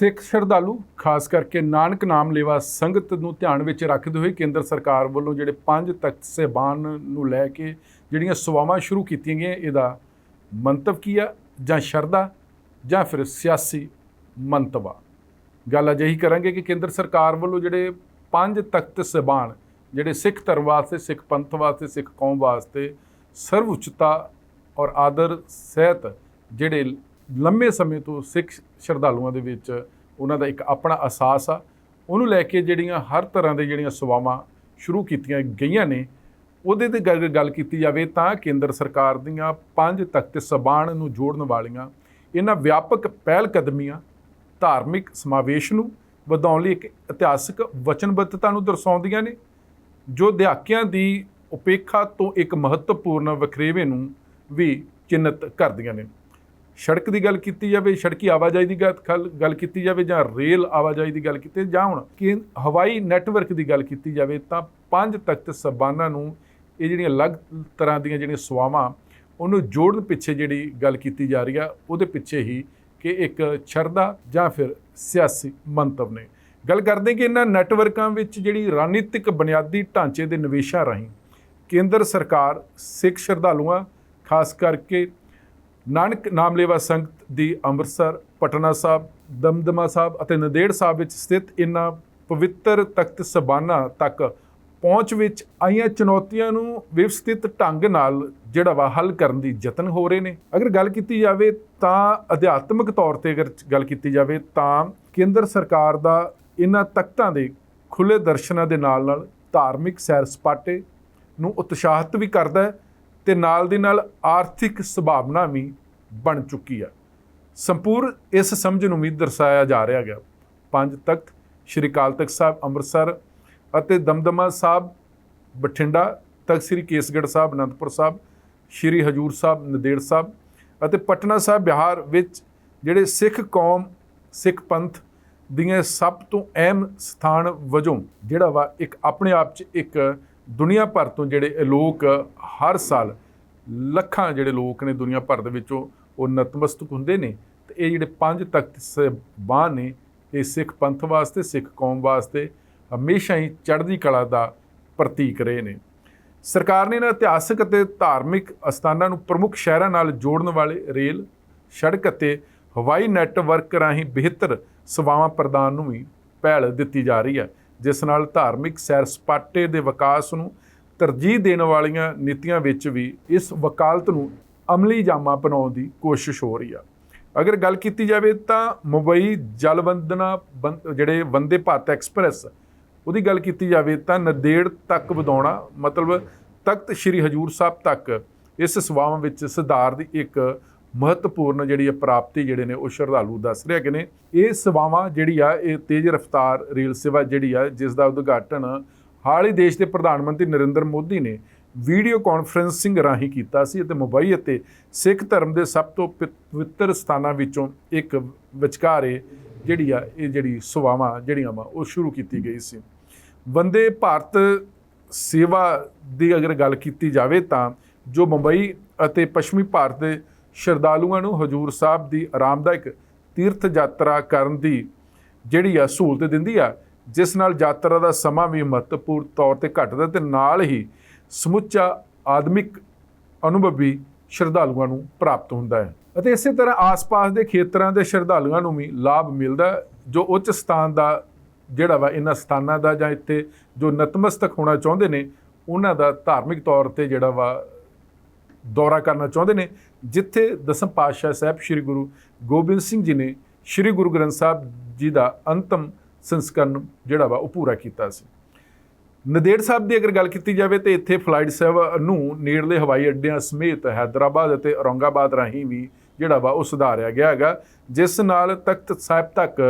ਸਿੱਖ ਸ਼ਰਧਾਲੂ, ਖਾਸ ਕਰਕੇ ਨਾਨਕ ਨਾਮ ਲੇਵਾ ਸੰਗਤ ਨੂੰ ਧਿਆਨ ਵਿੱਚ ਰੱਖਦੇ ਹੋਏ ਕੇਂਦਰ ਸਰਕਾਰ ਵੱਲੋਂ ਜਿਹੜੇ ਪੰਜ ਤਖਤ ਸਹਿਬਾਨ ਨੂੰ ਲੈ ਕੇ ਜਿਹੜੀਆਂ ਸੇਵਾਵਾਂ ਸ਼ੁਰੂ ਕੀਤੀਆਂ ਗਈਆਂ, ਇਹਦਾ ਮੰਤਵ ਕੀ ਆ? ਜਾਂ ਸ਼ਰਧਾ ਜਾਂ ਫਿਰ ਸਿਆਸੀ ਮੰਤਵਾ? ਗੱਲ ਅਜਿਹੀ ਕਰਾਂਗੇ ਕਿ ਕੇਂਦਰ ਸਰਕਾਰ ਵੱਲੋਂ ਜਿਹੜੇ ਪੰਜ ਤਖਤ ਸਹਿਬਾਨ, ਜਿਹੜੇ ਸਿੱਖ ਧਰਮ ਵਾਸਤੇ, ਸਿੱਖ ਪੰਥ ਵਾਸਤੇ, ਸਿੱਖ ਕੌਮ ਵਾਸਤੇ ਸਰਵਉੱਚਤਾ ਔਰ ਆਦਰ ਸਹਿਤ ਜਿਹੜੇ ਲੰਮੇ ਸਮੇਂ ਤੋਂ ਸਿੱਖ ਸ਼ਰਧਾਲੂਆਂ ਦੇ ਵਿੱਚ ਉਹਨਾਂ ਦਾ ਇੱਕ ਆਪਣਾ ਅਹਿਸਾਸ ਆ। ਉਹਨੂੰ ਲੈ ਕੇ ਜਿਹੜੀਆਂ ਹਰ ਤਰ੍ਹਾਂ ਦੇ ਜਿਹੜੀਆਂ ਸੇਵਾਵਾਂ ਸ਼ੁਰੂ ਕੀਤੀਆਂ ਗਈਆਂ ਨੇ, ਉਹਦੇ ਤੇ ਗੱਲ ਗੱਲ ਕੀਤੀ ਜਾਵੇ ਤਾਂ ਕੇਂਦਰ ਸਰਕਾਰ ਦੀਆਂ ਪੰਜ ਤਖਤ ਸਬਾਨ ਨੂੰ ਜੋੜਨ ਵਾਲੀਆਂ ਇਹਨਾਂ ਵਿਆਪਕ ਪਹਿਲ ਕਦਮੀਆਂ ਧਾਰਮਿਕ ਸਮਾਵੇਸ਼ ਨੂੰ ਵਧਾਉਣ ਲਈ ਇੱਕ ਇਤਿਹਾਸਕ ਵਚਨਬੱਧਤਾ ਨੂੰ ਦਰਸਾਉਂਦੀਆਂ ਨੇ, ਜੋ ਦਿਹਾਕਿਆਂ ਦੀ ਉਪੇਖਾ ਤੋਂ ਇੱਕ ਮਹੱਤਵਪੂਰਨ ਵਖਰੇਵੇ ਨੂੰ ਵੀ ਚਿੰਨਤ ਕਰਦੀਆਂ ਨੇ। ਸੜਕ ਦੀ ਗੱਲ ਕੀਤੀ ਜਾਵੇ, ਸੜਕੀ ਆਵਾਜਾਈ ਦੀ ਗੱਲ ਖਲ- ਕੀਤੀ ਜਾਵੇ ਜਾਂ ਰੇਲ ਆਵਾਜਾਈ ਦੀ ਗੱਲ ਕੀਤੀ ਜਾਂ ਹੁਣ ਕਿ ਹਵਾਈ ਨੈਟਵਰਕ ਦੀ ਗੱਲ ਕੀਤੀ ਜਾਵੇ, ਤਾਂ ਪੰਜ ਤਖਤ ਸਬਾਨਾਂ ਨੂੰ ਇਹ ਜਿਹੜੀਆਂ ਅਲੱਗ ਤਰ੍ਹਾਂ ਦੀਆਂ ਜਿਹੜੀਆਂ ਸੇਵਾਵਾਂ ਉਹਨੂੰ ਜੋੜਨ ਪਿੱਛੇ ਜਿਹੜੀ ਗੱਲ ਕੀਤੀ ਜਾ ਰਹੀ ਆ, ਉਹਦੇ ਪਿੱਛੇ ਹੀ ਕਿ ਇੱਕ ਸ਼ਰਧਾ ਜਾਂ ਫਿਰ ਸਿਆਸੀ ਮੰਤਵ ਨੇ। ਗੱਲ ਕਰਦੇ ਕਿ ਇਹਨਾਂ ਨੈਟਵਰਕਾਂ ਵਿੱਚ ਜਿਹੜੀ ਰਣਨੀਤਿਕ ਬੁਨਿਆਦੀ ਢਾਂਚੇ ਦੇ ਨਿਵੇਸ਼ਾਂ ਰਾਹੀਂ ਕੇਂਦਰ ਸਰਕਾਰ ਸਿੱਖ ਸ਼ਰਧਾਲੂਆਂ, ਖਾਸ ਕਰਕੇ ਨਾਨਕ ਨਾਮਲੇਵਾ ਸੰਗਤ ਦੀ ਅੰਮ੍ਰਿਤਸਰ, ਪਟਨਾ ਸਾਹਿਬ, ਦਮਦਮਾ ਸਾਹਿਬ ਅਤੇ ਨੰਦੇੜ ਸਾਹਿਬ ਵਿੱਚ ਸਥਿਤ ਇਨ੍ਹਾਂ ਪਵਿੱਤਰ ਤਖਤ ਸਬਾਨਾ ਤੱਕ ਪਹੁੰਚ ਵਿੱਚ ਆਈਆਂ ਚੁਣੌਤੀਆਂ ਨੂੰ ਵਿਵਸਥਿਤ ਢੰਗ ਨਾਲ ਜਿਹੜਾ ਵਾ ਹੱਲ ਕਰਨ ਦੀ ਯਤਨ ਹੋ ਰਹੇ ਨੇ। ਅਗਰ ਗੱਲ ਕੀਤੀ ਜਾਵੇ ਤਾਂ ਅਧਿਆਤਮਿਕ ਤੌਰ ਤੇ ਅਗਰ ਗੱਲ ਕੀਤੀ ਜਾਵੇ ਤਾਂ ਕੇਂਦਰ ਸਰਕਾਰ ਦਾ ਇਹਨਾਂ ਤਖਤਾਂ ਦੇ ਖੁੱਲੇ ਦਰਸ਼ਨਾਂ ਦੇ ਨਾਲ ਨਾਲ ਧਾਰਮਿਕ ਸੈਰ ਸਪਾਟੇ ਨੂੰ ਉਤਸ਼ਾਹਿਤ ਵੀ ਕਰਦਾ ਹੈ। ਤੇ ਨਾਲ ਦੀ ਨਾਲ ਆਰਥਿਕ ਸੁਭਾਵਨਾ ਵੀ ਬਣ ਚੁੱਕੀ ਆ। ਸੰਪੂਰ ਇਸ ਸਮਝ ਨੂੰ ਵੀ ਦਰਸਾਇਆ ਜਾ ਰਿਹਾ ਗਿਆ ਪੰਜ ਤਖਤ, ਸ਼੍ਰੀ ਅਕਾਲ ਤਖਤ ਸਾਹਿਬ ਅੰਮ੍ਰਿਤਸਰ ਅਤੇ ਦਮਦਮਾ ਸਾਹਿਬ ਬਠਿੰਡਾ, ਤਖਤ ਸ੍ਰੀ ਕੇਸਗੜ੍ਹ ਸਾਹਿਬ, ਅਨੰਦਪੁਰ ਸਾਹਿਬ, ਸ਼੍ਰੀ ਹਜੂਰ ਸਾਹਿਬ, ਨਦੇੜ ਸਾਹਿਬ ਅਤੇ ਪਟਨਾ ਸਾਹਿਬ ਬਿਹਾਰ ਵਿੱਚ ਜਿਹੜੇ ਸਿੱਖ ਕੌਮ, ਸਿੱਖ ਪੰਥ ਦੀਆਂ ਸਭ ਤੋਂ ਅਹਿਮ ਸਥਾਨ ਵਜੋਂ ਜਿਹੜਾ ਵਾ ਇੱਕ ਆਪਣੇ ਆਪ 'ਚ ਇੱਕ ਦੁਨੀਆ ਭਰ ਤੋਂ ਜਿਹੜੇ ਲੋਕ ਹਰ ਸਾਲ ਲੱਖਾਂ ਜਿਹੜੇ ਲੋਕ ਨੇ ਦੁਨੀਆ ਭਰ ਦੇ ਵਿੱਚੋਂ ਉਹ ਨਤਮਸਤਕ ਹੁੰਦੇ ਨੇ ਤੇ ਇਹ ਜਿਹੜੇ ਪੰਜ ਤਖਤ ਸਹਿਬਾਨ ਨੇ, ਇਹ ਸਿੱਖ ਪੰਥ ਵਾਸਤੇ, ਸਿੱਖ ਕੌਮ ਵਾਸਤੇ ਹਮੇਸ਼ਾ ਹੀ ਚੜ੍ਹਦੀ ਕਲਾ ਦਾ ਪ੍ਰਤੀਕ ਰਹੇ ਨੇ। ਸਰਕਾਰ ਨੇ ਇਹਨਾਂ ਇਤਿਹਾਸਕ ਅਤੇ ਧਾਰਮਿਕ ਅਸਥਾਨਾਂ ਨੂੰ ਪ੍ਰਮੁੱਖ ਸ਼ਹਿਰਾਂ ਨਾਲ ਜੋੜਨ ਵਾਲੇ ਰੇਲ, ਸੜਕ ਅਤੇ ਹਵਾਈ ਨੈੱਟਵਰਕ ਰਾਹੀਂ ਬਿਹਤਰ ਸੇਵਾਵਾਂ ਪ੍ਰਦਾਨ ਨੂੰ ਵੀ ਪਹਿਲ ਦਿੱਤੀ ਜਾ ਰਹੀ ਹੈ। ਜਿਸ ਨਾਲ ਧਾਰਮਿਕ ਸੈਰ ਸਪਾਟੇ ਦੇ ਵਿਕਾਸ ਨੂੰ ਤਰਜੀਹ ਦੇਣ ਵਾਲੀਆਂ ਨੀਤੀਆਂ ਵਿੱਚ ਵੀ ਇਸ ਵਕਾਲਤ ਨੂੰ ਅਮਲੀ ਜਾਮਾ ਬਣਾਉਣ ਦੀ ਕੋਸ਼ਿਸ਼ ਹੋ ਰਹੀ ਆ। ਅਗਰ ਗੱਲ ਕੀਤੀ ਜਾਵੇ ਤਾਂ ਮੁੰਬਈ ਜਲਵੰਦਨਾ ਬੰ- ਜਿਹੜੇ ਵੰਦੇ ਭਾਰਤ ਐਕਸਪ੍ਰੈਸ, ਉਹਦੀ ਗੱਲ ਕੀਤੀ ਜਾਵੇ ਤਾਂ ਨੰਦੇੜ ਤੱਕ ਵਧਾਉਣਾ, ਮਤਲਬ ਤਖਤ ਸ੍ਰੀ ਹਜੂਰ ਸਾਹਿਬ ਤੱਕ ਇਸ ਸੇਵਾਵਾਂ ਵਿੱਚ ਸੁਧਾਰ ਦੀ ਇੱਕ ਮਹੱਤਵਪੂਰਨ ਜਿਹੜੀ ਹੈ ਪ੍ਰਾਪਤੀ ਜਿਹੜੇ ਨੇ, ਉਹ ਸ਼ਰਧਾਲੂ ਦੱਸ ਰਹੇ ਹੈਗੇ ਨੇ, ਇਹ ਸੇਵਾਵਾਂ ਜਿਹੜੀ ਆ, ਇਹ ਤੇਜ਼ ਰਫ਼ਤਾਰ ਰੇਲ ਸੇਵਾ ਜਿਹੜੀ ਆ, ਜਿਸ ਦਾ ਉਦਘਾਟਨ ਹਾਲ ਹੀ ਦੇਸ਼ ਦੇ ਪ੍ਰਧਾਨ ਮੰਤਰੀ ਨਰਿੰਦਰ ਮੋਦੀ ਨੇ ਵੀਡੀਓ ਕਾਨਫਰੈਂਸਿੰਗ ਰਾਹੀਂ ਕੀਤਾ ਸੀ ਅਤੇ ਮੁੰਬਈ ਅਤੇ ਸਿੱਖ ਧਰਮ ਦੇ ਸਭ ਤੋਂ ਪ- ਪਵਿੱਤਰ ਸਥਾਨਾਂ ਵਿੱਚੋਂ ਇੱਕ ਵਿਚਕਾਰੇ ਜਿਹੜੀ ਆ, ਇਹ ਜਿਹੜੀ ਸੇਵਾਵਾਂ ਜਿਹੜੀਆਂ ਵਾ, ਉਹ ਸ਼ੁਰੂ ਕੀਤੀ ਗਈ ਸੀ। ਵੰਦੇ ਭਾਰਤ ਸੇਵਾ ਦੀ ਅਗਰ ਗੱਲ ਕੀਤੀ ਜਾਵੇ ਤਾਂ ਜੋ ਮੁੰਬਈ ਅਤੇ ਪੱਛਮੀ ਭਾਰਤ ਦੇ ਸ਼ਰਧਾਲੂਆਂ ਨੂੰ ਹਜੂਰ ਸਾਹਿਬ ਦੀ ਆਰਾਮਦਾਇਕ ਤੀਰਥ ਯਾਤਰਾ ਕਰਨ ਦੀ ਜਿਹੜੀ ਆ ਸਹੂਲਤ ਦਿੰਦੀ ਆ, ਜਿਸ ਨਾਲ ਯਾਤਰਾ ਦਾ ਸਮਾਂ ਵੀ ਮਹੱਤਵਪੂਰਨ ਤੌਰ ਤੇ ਘਟਦਾ ਤੇ ਨਾਲ ਹੀ ਸਮੁੱਚਾ ਆਦਮਿਕ ਅਨੁਭਵ ਵੀ ਸ਼ਰਧਾਲੂਆਂ ਨੂੰ ਪ੍ਰਾਪਤ ਹੁੰਦਾ ਹੈ। ਅਤੇ ਇਸੇ ਤਰ੍ਹਾਂ ਆਸ-ਪਾਸ ਦੇ ਖੇਤਰਾਂ ਦੇ ਸ਼ਰਧਾਲੂਆਂ ਨੂੰ ਵੀ ਲਾਭ ਮਿਲਦਾ ਜੋ ਉੱਚ ਸਥਾਨ ਦਾ ਜਿਹੜਾ ਵਾ ਇਹਨਾਂ ਸਥਾਨਾਂ ਦਾ ਜਾਂ ਇੱਥੇ ਜੋ ਨਤਮਸਤਕ ਹੋਣਾ ਚਾਹੁੰਦੇ ਨੇ, ਉਹਨਾਂ ਦਾ ਧਾਰਮਿਕ ਤੌਰ ਤੇ ਜਿਹੜਾ ਵਾ ਦੌਰਾ ਕਰਨਾ ਚਾਹੁੰਦੇ ਨੇ ਜਿੱਥੇ ਦਸਮ ਪਾਤਸ਼ਾਹ ਸਾਹਿਬ ਸ੍ਰੀ ਗੁਰੂ ਗੋਬਿੰਦ ਸਿੰਘ ਜੀ ਨੇ ਸ੍ਰੀ ਗੁਰੂ ਗ੍ਰੰਥ ਸਾਹਿਬ ਜੀ ਦਾ ਅੰਤਮ ਸੰਸਕਰਨ ਜਿਹੜਾ ਵਾ ਉਹ ਪੂਰਾ ਕੀਤਾ ਸੀ। ਨੰਦੇੜ ਸਾਹਿਬ ਦੀ ਅਗਰ ਗੱਲ ਕੀਤੀ ਜਾਵੇ ਤੇ ਇੱਥੇ ਫਲਾਈਟ ਸੇਵਾ ਨੂੰ ਨੇੜਲੇ ਹਵਾਈ ਅੱਡਿਆਂ ਸਮੇਤ ਹੈਦਰਾਬਾਦ ਅਤੇ ਔਰੰਗਾਬਾਦ ਰਾਹੀਂ ਵੀ ਜਿਹੜਾ ਵਾ ਉਹ ਸੁਧਾਰਿਆ ਗਿਆ ਹੈਗਾ, ਜਿਸ ਨਾਲ ਤਖਤ ਸਾਹਿਬ ਤੱਕ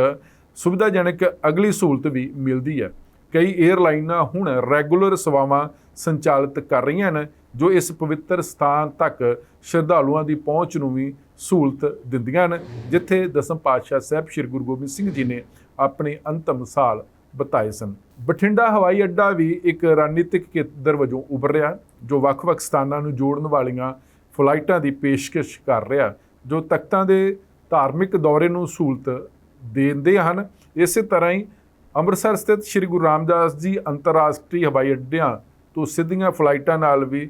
ਸੁਵਿਧਾਜਨਕ ਅਗਲੀ ਸਹੂਲਤ ਵੀ ਮਿਲਦੀ ਹੈ। ਕਈ 에ਅਰਲਾਈਨਾਂ ਹੁਣ ਰੈਗੂਲਰ ਸੇਵਾਵਾਂ ਸੰਚਾਲਿਤ ਕਰ ਰਹੀਆਂ ਨੇ ਜੋ ਇਸ ਪਵਿੱਤਰ ਸਥਾਨ ਤੱਕ ਸ਼ਰਧਾਲੂਆਂ ਦੀ ਪਹੁੰਚ ਨੂੰ ਵੀ ਸਹੂਲਤ ਦਿੰਦੀਆਂ ਹਨ, ਜਿੱਥੇ ਦਸਮ ਪਾਤਸ਼ਾਹ ਸਾਹਿਬ ਸ੍ਰੀ ਗੁਰੂ ਗੋਬਿੰਦ ਸਿੰਘ ਜੀ ਨੇ ਆਪਣੇ ਅੰਤਮ ਸਾਲ ਬਤਾਏ ਸਨ। ਬਠਿੰਡਾ ਹਵਾਈ ਅੱਡਾ ਵੀ ਇੱਕ ਰਣਨੀਤਿਕ ਕੇਂਦਰ ਵਜੋਂ ਉੱਭਰ ਰਿਹਾ, ਜੋ ਵੱਖ-ਵੱਖ ਸਥਾਨਾਂ ਨੂੰ ਜੋੜਨ ਵਾਲੀਆਂ ਫਲਾਈਟਾਂ ਦੀ ਪੇਸ਼ਕਸ਼ ਕਰ ਰਿਹਾ, ਜੋ ਤਖਤਾਂ ਦੇ ਧਾਰਮਿਕ ਦੌਰੇ ਨੂੰ ਸਹੂਲਤ ਦਿੰਦੇ ਹਨ। ਇਸੇ ਤਰ੍ਹਾਂ ਹੀ ਅੰਮ੍ਰਿਤਸਰ ਸਥਿਤ ਸ੍ਰੀ ਗੁਰੂ ਰਾਮਦਾਸ ਜੀ ਅੰਤਰਰਾਸ਼ਟਰੀ ਹਵਾਈ ਅੱਡਿਆਂ ਤੋਂ ਸਿੱਧੀਆਂ ਫਲਾਈਟਾਂ ਨਾਲ ਵੀ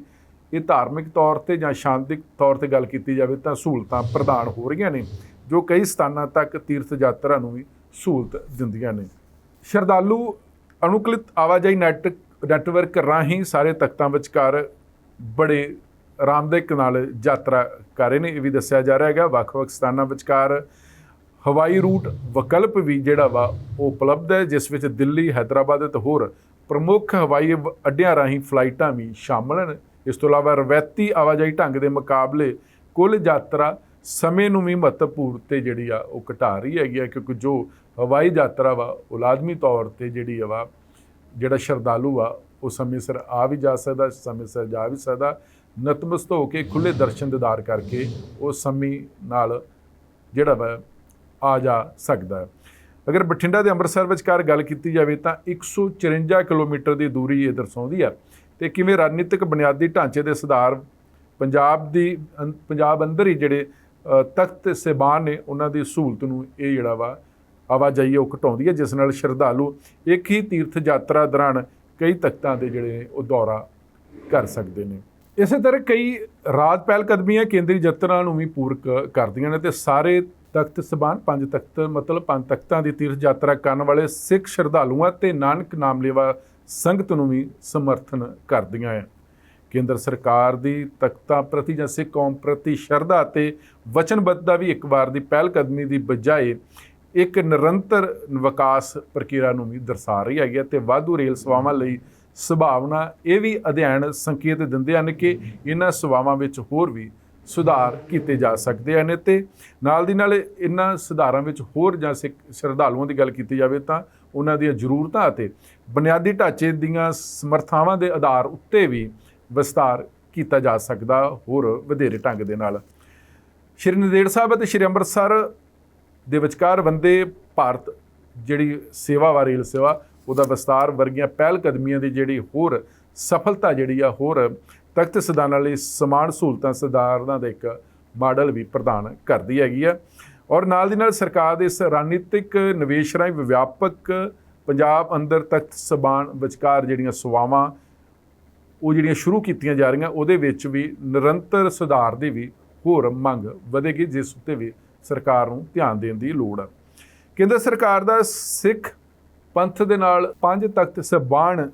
ਇਹ ਧਾਰਮਿਕ ਤੌਰ ਤੇ ਜਾਂ ਸ਼ਾਂਤਿਕ ਤੌਰ ਤੇ ਗੱਲ ਕੀਤੀ ਜਾਵੇ ਤਾਂ ਸਹੂਲਤਾਂ ਪ੍ਰਦਾਨ ਹੋ ਰਹੀਆਂ ਨੇ, ਜੋ ਕਈ ਸਥਾਨਾਂ ਤੱਕ ਤੀਰਥ ਯਾਤਰਾ ਨੂੰ ਵੀ ਸਹੂਲਤ ਦਿੰਦੀਆਂ ਨੇ। ਸ਼ਰਧਾਲੂ ਅਨੁਕੂਲਿਤ ਆਵਾਜਾਈ ਨੈਟ, ਨੈਟਵਰਕ ਰਾਹੀਂ ਸਾਰੇ ਤਖਤਾਂ ਵਿਚਕਾਰ ਬੜੇ ਆਰਾਮਦਾਇਕ ਨਾਲ ਯਾਤਰਾ ਕਰ ਰਹੇ ਨੇ, ਇਹ ਵੀ ਦੱਸਿਆ ਜਾ ਰਿਹਾ ਹੈਗਾ। ਵੱਖ-ਵੱਖ ਸਥਾਨਾਂ ਵਿਚਕਾਰ ਹਵਾਈ ਰੂਟ ਵਿਕਲਪ ਵੀ ਜਿਹੜਾ ਵਾ ਉਹ ਉਪਲਬਧ ਹੈ, ਜਿਸ ਵਿੱਚ ਦਿੱਲੀ, ਹੈਦਰਾਬਾਦ ਅਤੇ ਹੋਰ ਪ੍ਰਮੁੱਖ ਹਵਾਈ ਅੱਡਿਆਂ ਰਾਹੀਂ ਫਲਾਈਟਾਂ ਵੀ ਸ਼ਾਮਲ ਹਨ। ਇਸ ਤੋਂ ਇਲਾਵਾ ਰਵਾਇਤੀ ਆਵਾਜਾਈ ਢੰਗ ਦੇ ਮੁਕਾਬਲੇ ਕੁੱਲ ਯਾਤਰਾ ਸਮੇਂ ਨੂੰ ਵੀ ਮਹੱਤਵਪੂਰਨ ਤੇ ਜਿਹੜੀ ਆ ਉਹ ਘਟਾ ਰਹੀ ਹੈਗੀ ਆ, ਕਿਉਂਕਿ ਜੋ ਹਵਾਈ ਯਾਤਰਾ ਵਾ, ਉਹ ਲਾਜ਼ਮੀ ਤੌਰ ਤੇ ਜਿਹੜੀ ਆ ਵਾ, ਜਿਹੜਾ ਸ਼ਰਧਾਲੂ ਆ, ਉਹ ਸਮੇਂ ਸਿਰ ਆ ਵੀ ਜਾ ਸਕਦਾ, ਸਮੇਂ ਸਿਰ ਜਾ ਵੀ ਸਕਦਾ। ਨਤਮਸਤ ਹੋ ਕੇ ਖੁੱਲੇ ਦਰਸ਼ਨ ਦਿਦਾਰ ਕਰਕੇ ਉਹ ਸਮੇਂ ਨਾਲ ਜਿਹੜਾ ਵਾ, ਆ ਜਾ ਸਕਦਾ। ਅਗਰ ਬਠਿੰਡਾ ਦੇ ਅੰਮ੍ਰਿਤਸਰ ਵਿਚਕਾਰ ਗੱਲ ਕੀਤੀ ਜਾਵੇ ਤਾਂ 154 ਕਿਲੋਮੀਟਰ ਦੀ ਦੂਰੀ ਇਹ ਦਰਸਾਉਂਦੀ ਆ। ਤੇ ਕਿਵੇਂ ਰਾਜਨੀਤਿਕ ਬੁਨਿਆਦੀ ਢਾਂਚੇ ਦੇ ਸੁਧਾਰ ਪੰਜਾਬ ਦੀ ਅੰ- ਪੰਜਾਬ ਅੰਦਰ ਹੀ ਜਿਹੜੇ ਤਖਤ ਸੇਬਾਨ ਨੇ, ਉਹਨਾਂ ਦੀ ਸਹੂਲਤ ਨੂੰ ਇਹ ਜਿਹੜਾ ਵਾ ਆਵਾਜਾਈ ਉਹ ਘਟਾਉਂਦੀ ਹੈ, ਜਿਸ ਨਾਲ ਸ਼ਰਧਾਲੂ ਇੱਕ ਹੀ ਤੀਰਥ ਯਾਤਰਾ ਦੌਰਾਨ ਕਈ ਤਖਤਾਂ ਦੇ ਜਿਹੜੇ ਉਹ ਦੌਰਾ ਕਰ ਸਕਦੇ ਨੇ। ਇਸੇ ਤਰ੍ਹਾਂ ਕਈ ਰਾਜ ਪਹਿਲ ਕਦਮੀਆਂ ਕੇਂਦਰੀ ਯਤਨਾਂ ਨੂੰ ਵੀ ਪੂਰਕ ਕਰਦੀਆਂ ਨੇ ਤੇ ਸਾਰੇ ਤਖਤ ਸਬਾਨ ਪੰਜ ਤਖਤ, ਮਤਲਬ ਪੰਜ ਤਖਤਾਂ ਦੀ ਤੀਰਥ ਯਾਤਰਾ ਕਰਨ ਵਾਲੇ ਸਿੱਖ ਸ਼ਰਧਾਲੂਆਂ ਤੇ ਨਾਨਕ ਨਾਮ ਲੈਵਾ ਸੰਗਤ ਨੂੰ ਵੀ ਸਮਰਥਨ ਕਰਦੀਆਂ ਹੈ ਕੇਂਦਰ ਸਰਕਾਰ ਦੀ ਤਖਤਾਂ ਪ੍ਰਤੀ ਜਾਂ ਸਿੱਖ ਕੌਮ ਪ੍ਰਤੀ ਸ਼ਰਧਾ ਤੇ ਵਚਨਬੱਧਤਾ ਵੀ ਇੱਕ ਵਾਰ ਦੀ ਪਹਿਲ ਕਦਮੀ ਦੀ ਬਜਾਏ ਇੱਕ ਨਿਰੰਤਰ ਵਿਕਾਸ ਪ੍ਰਕਿਰਿਆ ਨੂੰ ਵੀ ਦਰਸਾ ਰਹੀ ਹੈਗੀ ਹੈ ਤੇ ਵਾਧੂ ਰੇਲ ਸੇਵਾਵਾਂ ਲਈ ਸੰਭਾਵਨਾ ਇਹ ਵੀ ਅਧਿਐਨ ਸੰਕੇਤ ਦਿੰਦੇ ਹਨ ਕਿ ਇਹਨਾਂ ਸੇਵਾਵਾਂ ਵਿੱਚ ਹੋਰ ਵੀ ਸੁਧਾਰ ਕੀਤੇ ਜਾ ਸਕਦੇ ਹਨ ਤੇ ਨਾਲ ਦੀ ਨਾਲ ਇਹਨਾਂ ਸੁਧਾਰਾਂ ਵਿੱਚ ਹੋਰ ਜਾਂ ਸਿੱਖ ਸ਼ਰਧਾਲੂਆਂ ਦੀ ਗੱਲ ਕੀਤੀ ਜਾਵੇ ਤਾਂ ਉਹਨਾਂ ਦੀਆਂ ਜ਼ਰੂਰਤਾਂ ਅਤੇ ਬੁਨਿਆਦੀ ਢਾਂਚੇ ਦੀਆਂ ਸਮਰਥਾਵਾਂ ਦੇ ਆਧਾਰ ਉੱਤੇ ਵੀ ਵਿਸਤਾਰ ਕੀਤਾ ਜਾ ਸਕਦਾ, ਹੋਰ ਵਧੇਰੇ ਢੰਗ ਦੇ ਨਾਲ। ਸ਼੍ਰੀ ਨੰਦੇੜ ਸਾਹਿਬ ਅਤੇ ਸ਼੍ਰੀ ਅੰਮ੍ਰਿਤਸਰ ਦੇ ਵਿਚਕਾਰ ਵੰਦੇ ਭਾਰਤ ਜਿਹੜੀ ਸੇਵਾ ਵਾ, ਰੇਲ ਸੇਵਾ, ਉਹਦਾ ਵਿਸਤਾਰ ਵਰਗੀਆਂ ਪਹਿਲ ਕਦਮੀਆਂ ਦੀ ਜਿਹੜੀ ਹੋਰ ਸਫਲਤਾ ਜਿਹੜੀ ਆ, ਹੋਰ ਤਖਤ ਸਦਾਨਾਂ ਲਈ ਸਮਾਨ ਸਹੂਲਤਾਂ ਸਦਾਰਨਾਂ ਦਾ ਇੱਕ ਮਾਡਲ ਵੀ ਪ੍ਰਦਾਨ ਕਰਦੀ ਹੈਗੀ ਆ। ਔਰ ਨਾਲ ਦੀ ਨਾਲ ਸਰਕਾਰ ਦੇ ਇਸ ਰਣਨੀਤਿਕ ਨਿਵੇਸ਼ ਰਾਹੀਂ ਵਿਆਪਕ ਪੰਜਾਬ ਅੰਦਰ ਤਖਤ ਸਬਾਨ ਵਿਚਕਾਰ ਜਿਹੜੀਆਂ ਸੇਵਾਵਾਂ, ਉਹ ਜਿਹੜੀਆਂ ਸ਼ੁਰੂ ਕੀਤੀਆਂ ਜਾ ਰਹੀਆਂ, ਉਹਦੇ ਵਿੱਚ ਵੀ ਨਿਰੰਤਰ ਸੁਧਾਰ ਦੀ ਵੀ ਹੋਰ ਮੰਗ ਵਧੇਗੀ, ਜਿਸ ਉੱਤੇ ਵੀ ਸਰਕਾਰ ਨੂੰ ਧਿਆਨ ਦੇਣ ਦੀ ਲੋੜ ਹੈ ਕੇਂਦਰ ਸਰਕਾਰ ਦਾ ਸਿੱਖ ਪੰਥ ਦੇ ਨਾਲ ਪੰਜ ਤਖਤ ਸਬਾਨ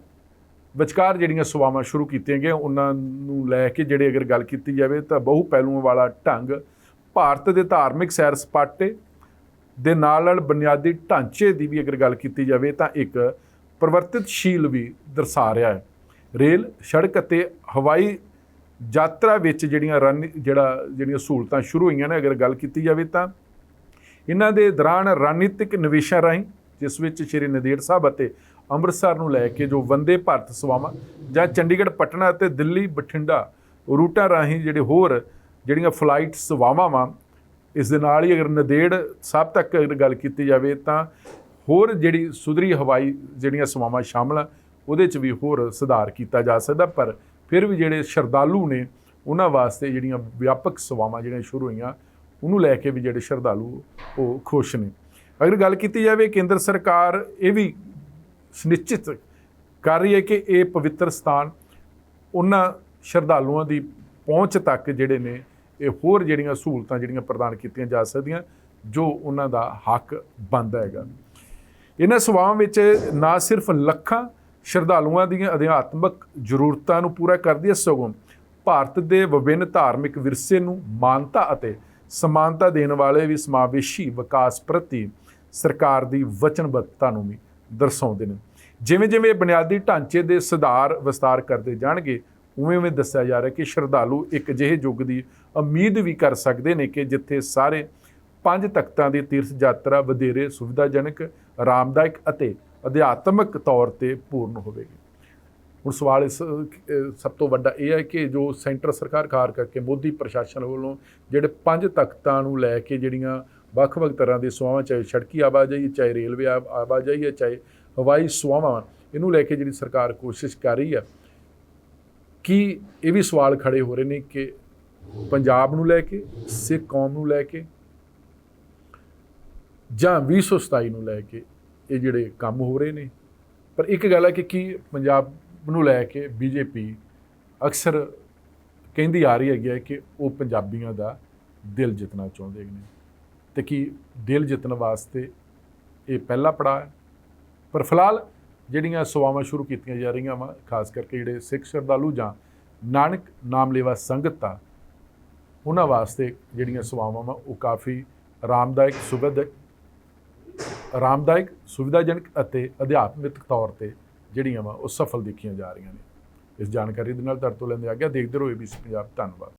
ਵਿਚਕਾਰ ਜਿਹੜੀਆਂ ਸੇਵਾਵਾਂ ਸ਼ੁਰੂ ਕੀਤੀਆਂ ਗਈਆਂ, ਉਹਨਾਂ ਨੂੰ ਲੈ ਕੇ ਜਿਹੜੇ ਅਗਰ ਗੱਲ ਕੀਤੀ ਜਾਵੇ ਤਾਂ ਬਹੁ ਪਹਿਲੂਆਂ ਵਾਲਾ ਢੰਗ ਭਾਰਤ ਦੇ ਧਾਰਮਿਕ ਸੈਰ ਸਪਾਟੇ ਦੇ ਨਾਲ ਨਾਲ ਬੁਨਿਆਦੀ ਢਾਂਚੇ ਦੀ ਵੀ ਅਗਰ ਗੱਲ ਕੀਤੀ ਜਾਵੇ ਤਾਂ ਇੱਕ ਪਰਿਵਰਤਨਸ਼ੀਲ ਵੀ ਦਰਸਾ ਰਿਹਾ ਹੈ। ਰੇਲ, ਸੜਕ ਅਤੇ ਹਵਾਈ ਯਾਤਰਾ ਵਿੱਚ ਜਿਹੜੀਆਂ ਰਨ ਜਿਹੜਾ, ਜਿਹੜੀਆਂ ਸਹੂਲਤਾਂ ਸ਼ੁਰੂ ਹੋਈਆਂ ਨੇ, ਅਗਰ ਗੱਲ ਕੀਤੀ ਜਾਵੇ ਤਾਂ ਇਹਨਾਂ ਦੇ ਦੌਰਾਨ ਰਣਨੀਤਿਕ ਨਿਵੇਸ਼ਾਂ ਰਾਹੀਂ, ਜਿਸ ਵਿੱਚ ਸ਼੍ਰੀ ਨੰਦੇੜ ਸਾਹਿਬ ਅਤੇ ਅੰਮ੍ਰਿਤਸਰ ਨੂੰ ਲੈ ਕੇ ਜੋ ਵੰਦੇ ਭਾਰਤ ਸੇਵਾਵਾਂ ਜਾਂ ਚੰਡੀਗੜ੍ਹ, ਪਟਨਾ ਅਤੇ ਦਿੱਲੀ ਬਠਿੰਡਾ ਰੂਟਾਂ ਰਾਹੀਂ ਜਿਹੜੇ ਹੋਰ ਜਿਹੜੀਆਂ ਫਲਾਈਟ ਸੇਵਾਵਾਂ ਵਾ, ਇਸ ਦੇ ਨਾਲ ਹੀ ਅਗਰ ਨਦੇੜ ਸਾਹਿਬ ਤੱਕ ਅਗਰ ਗੱਲ ਕੀਤੀ ਜਾਵੇ ਤਾਂ ਹੋਰ ਜਿਹੜੀ ਸੁਧਰੀ ਹਵਾਈ ਜਿਹੜੀਆਂ ਸੇਵਾਵਾਂ ਸ਼ਾਮਲ ਆ, ਉਹਦੇ 'ਚ ਵੀ ਹੋਰ ਸੁਧਾਰ ਕੀਤਾ ਜਾ ਸਕਦਾ, ਪਰ ਫਿਰ ਵੀ ਜਿਹੜੇ ਸ਼ਰਧਾਲੂ ਨੇ, ਉਹਨਾਂ ਵਾਸਤੇ ਜਿਹੜੀਆਂ ਵਿਆਪਕ ਸੇਵਾਵਾਂ ਜਿਹੜੀਆਂ ਸ਼ੁਰੂ ਹੋਈਆਂ, ਉਹਨੂੰ ਲੈ ਕੇ ਵੀ ਜਿਹੜੇ ਸ਼ਰਧਾਲੂ ਉਹ ਖੁਸ਼ ਨੇ। ਅਗਰ ਗੱਲ ਕੀਤੀ ਜਾਵੇ ਕੇਂਦਰ ਸਰਕਾਰ, ਇਹ ਵੀ ਸੁਨਿਸ਼ਚਿਤ ਕਰ ਰਹੀ ਹੈ ਕਿ ਇਹ ਪਵਿੱਤਰ ਸਥਾਨ, ਉਹਨਾਂ ਸ਼ਰਧਾਲੂਆਂ ਦੀ ਪਹੁੰਚ ਤੱਕ ਜਿਹੜੇ ਨੇ ਇਹ ਹੋਰ ਜਿਹੜੀਆਂ ਸਹੂਲਤਾਂ ਜਿਹੜੀਆਂ ਪ੍ਰਦਾਨ ਕੀਤੀਆਂ ਜਾ ਸਕਦੀਆਂ, ਜੋ ਉਹਨਾਂ ਦਾ ਹੱਕ ਬਣਦਾ ਹੈਗਾ। ਇਹਨਾਂ ਸੇਵਾਵਾਂ ਵਿੱਚ ਨਾ ਸਿਰਫ ਲੱਖਾਂ ਸ਼ਰਧਾਲੂਆਂ ਦੀਆਂ ਅਧਿਆਤਮਕ ਜ਼ਰੂਰਤਾਂ ਨੂੰ ਪੂਰਾ ਕਰਦੀ ਹੈ, ਸਗੋਂ ਭਾਰਤ ਦੇ ਵਿਭਿੰਨ ਧਾਰਮਿਕ ਵਿਰਸੇ ਨੂੰ ਮਾਨਤਾ ਅਤੇ ਸਮਾਨਤਾ ਦੇਣ ਵਾਲੇ ਵੀ ਸਮਾਵੇਸ਼ੀ ਵਿਕਾਸ ਪ੍ਰਤੀ ਸਰਕਾਰ ਦੀ ਵਚਨਬੱਧਤਾ ਨੂੰ ਵੀ ਦਰਸਾਉਂਦੇ ਨੇ। ਜਿਵੇਂ ਜਿਵੇਂ ਬੁਨਿਆਦੀ ਢਾਂਚੇ ਦੇ ਸੁਧਾਰ ਵਿਸਤਾਰ ਕਰਦੇ ਜਾਣਗੇ ਉਵੇਂ ਉਵੇਂ ਦੱਸਿਆ ਜਾ ਰਿਹਾ ਕਿ ਸ਼ਰਧਾਲੂ ਇੱਕ ਅਜਿਹੇ ਯੁੱਗ ਦੀ ਉਮੀਦ ਵੀ ਕਰ ਸਕਦੇ ਨੇ ਕਿ ਜਿੱਥੇ ਸਾਰੇ ਪੰਜ ਤਖਤਾਂ ਦੀ ਤੀਰਥ ਯਾਤਰਾ ਵਧੇਰੇ ਸੁਵਿਧਾਜਨਕ, ਆਰਾਮਦਾਇਕ ਅਤੇ ਅਧਿਆਤਮਿਕ ਤੌਰ ਤੇ ਪੂਰਨ ਹੋਵੇਗੀ। ਹੁਣ ਸਵਾਲ ਇਸ ਸਭ ਤੋਂ ਵੱਡਾ ਇਹ ਹੈ ਕਿ ਜੋ ਸੈਂਟਰ ਸਰਕਾਰ ਖਾਰ ਕਰਕੇ ਮੋਦੀ ਪ੍ਰਸ਼ਾਸਨ ਵੱਲੋਂ ਜਿਹੜੇ ਪੰਜ ਤਖਤਾਂ ਨੂੰ ਲੈ ਕੇ ਜਿਹੜੀਆਂ ਵੱਖ-ਵੱਖ ਤਰ੍ਹਾਂ ਦੀ ਸੇਵਾਵਾਂ, ਚਾਹੇ ਸੜਕੀ ਆਵਾਜਾਈ, ਚਾਹੇ ਰੇਲਵੇ ਆ- ਆਵਾਜਾਈ ਹੈ, ਚਾਹੇ ਹਵਾਈ ਸੇਵਾਵਾਂ, ਇਹਨੂੰ ਲੈ ਕੇ ਜਿਹੜੀ ਸਰਕਾਰ ਕੋਸ਼ਿਸ਼ ਕਰ ਰਹੀ ਹੈ ਕੀ ਇਹ ਵੀ ਸਵਾਲ ਖੜੇ ਹੋ ਰਹੇ ਨੇ ਕਿ ਪੰਜਾਬ ਨੂੰ ਲੈ ਕੇ, ਸਿੱਖ ਕੌਮ ਨੂੰ ਲੈ ਕੇ, ਜਾਂ 2027 ਨੂੰ ਲੈ ਕੇ ਇਹ ਜਿਹੜੇ ਕੰਮ ਹੋ ਰਹੇ ਨੇ? ਪਰ ਇੱਕ ਗੱਲ ਹੈ ਕਿ ਕੀ ਪੰਜਾਬ ਨੂੰ ਲੈ ਕੇ ਬੀਜੇਪੀ ਅਕਸਰ ਕਹਿੰਦੀ ਆ ਰਹੀ ਹੈਗੀ ਹੈ ਕਿ ਉਹ ਪੰਜਾਬੀਆਂ ਦਾ ਦਿਲ ਜਿੱਤਣਾ ਚਾਹੁੰਦੇ ਨੇ ਤੇ ਕੀ ਦਿਲ ਜਿੱਤਣ ਵਾਸਤੇ ਇਹ ਪਹਿਲਾ ਪੜਾਅ ਹੈ। ਪਰ ਫਿਲਹਾਲ ਜਿਹੜੀਆਂ ਸੇਵਾਵਾਂ ਸ਼ੁਰੂ ਕੀਤੀਆਂ ਜਾ ਰਹੀਆਂ ਵਾ, ਖਾਸ ਕਰਕੇ ਜਿਹੜੇ ਸਿੱਖ ਸ਼ਰਧਾਲੂ ਜਾਂ ਨਾਨਕ ਨਾਮ ਲੈਵਾ ਸੰਗਤ ਆ, ਉਹਨਾਂ ਵਾਸਤੇ ਜਿਹੜੀਆਂ ਸੇਵਾਵਾਂ ਵਾ, ਉਹ ਕਾਫੀ ਆਰਾਮਦਾਇਕ, ਸੁਵਿਧਾ ਆਰਾਮਦਾਇਕ, ਸੁਵਿਧਾਜਨਕ ਅਤੇ ਅਧਿਆਤਮਿਕ ਤੌਰ ਤੇ ਜਿਹੜੀਆਂ ਵਾ, ਉਹ ਸਫਲ ਦੇਖੀਆਂ ਜਾ ਰਹੀਆਂ ਨੇ। ਇਸ ਜਾਣਕਾਰੀ ਦੇ ਨਾਲ ਤੁਹਾਡੇ ਤੋਂ ਲੈਂਦੇ ਆ ਗਿਆ ਦੇਖਦੇ ਰਹੋ ABC ਪੰਜਾਬ, ਧੰਨਵਾਦ।